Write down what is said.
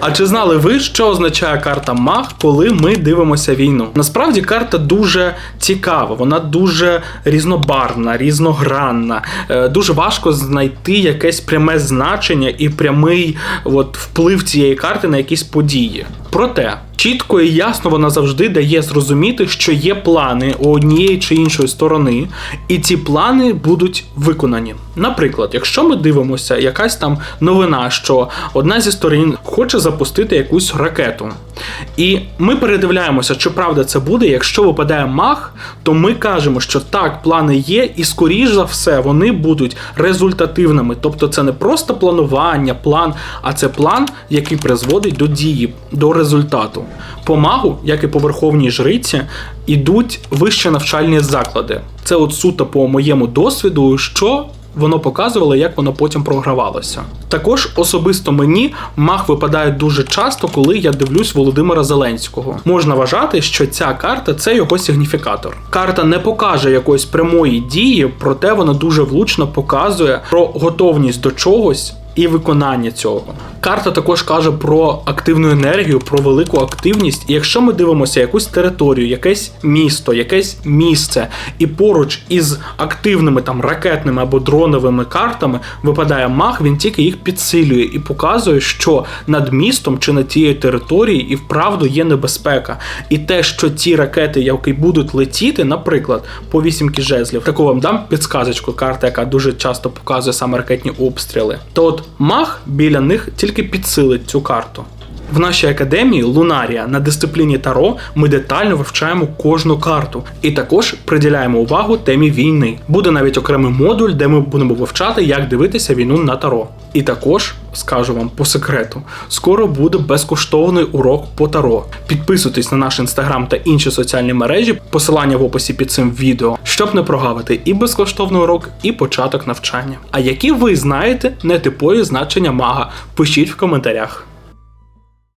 А чи знали ви, що означає карта Маг, коли ми дивимося війну? Насправді карта дуже цікава, вона дуже різнобарвна, різногранна. Е, Дуже важко знайти якесь пряме значення і прямий от, вплив цієї карти на якісь події. Проте чітко і ясно вона завжди дає зрозуміти, що є плани у однієї чи іншої сторони, і ці плани будуть виконані. Наприклад, якщо ми дивимося, якась там новина, що одна зі сторін хоче запустити якусь ракету, і ми передивляємося, чи правда це буде. Якщо випадає мах, то ми кажемо, що так, плани є, і скоріш за все вони будуть результативними. Тобто це не просто планування, план, а це план, який призводить до дії, до результату. По магу, як і по верховній жриці, ідуть вищі навчальні заклади. Це от суто по моєму досвіду, що воно показувало, як воно потім програвалося. Також особисто мені мах випадає дуже часто, коли я дивлюсь Володимира Зеленського. Можна вважати, що ця карта це його сигніфікатор. Карта не покаже якоїсь прямої дії, проте вона дуже влучно показує про готовність до чогось. І виконання цього. Карта також каже про активну енергію, про велику активність. І якщо ми дивимося якусь територію, якесь місто, якесь місце, і поруч із активними там ракетними або дроновими картами випадає маг, він тільки їх підсилює і показує, що над містом чи над тією територією і вправду є небезпека. І те, що ті ракети, які будуть летіти, наприклад, по вісімки жезлів, таку вам дам підсказочку, карта, яка дуже часто показує саме ракетні обстріли. То от маг біля них тільки підсилить цю карту. В нашій академії Лунарія на дисципліні Таро ми детально вивчаємо кожну карту і також приділяємо увагу темі війни. Буде навіть окремий модуль, де ми будемо вивчати, як дивитися війну на Таро. І також скажу вам по секрету: скоро буде безкоштовний урок по Таро. Підписуйтесь на наш інстаграм та інші соціальні мережі, посилання в описі під цим відео, щоб не прогавити і безкоштовний урок, і початок навчання. А які ви знаєте нетипові значення мага? Пишіть в коментарях.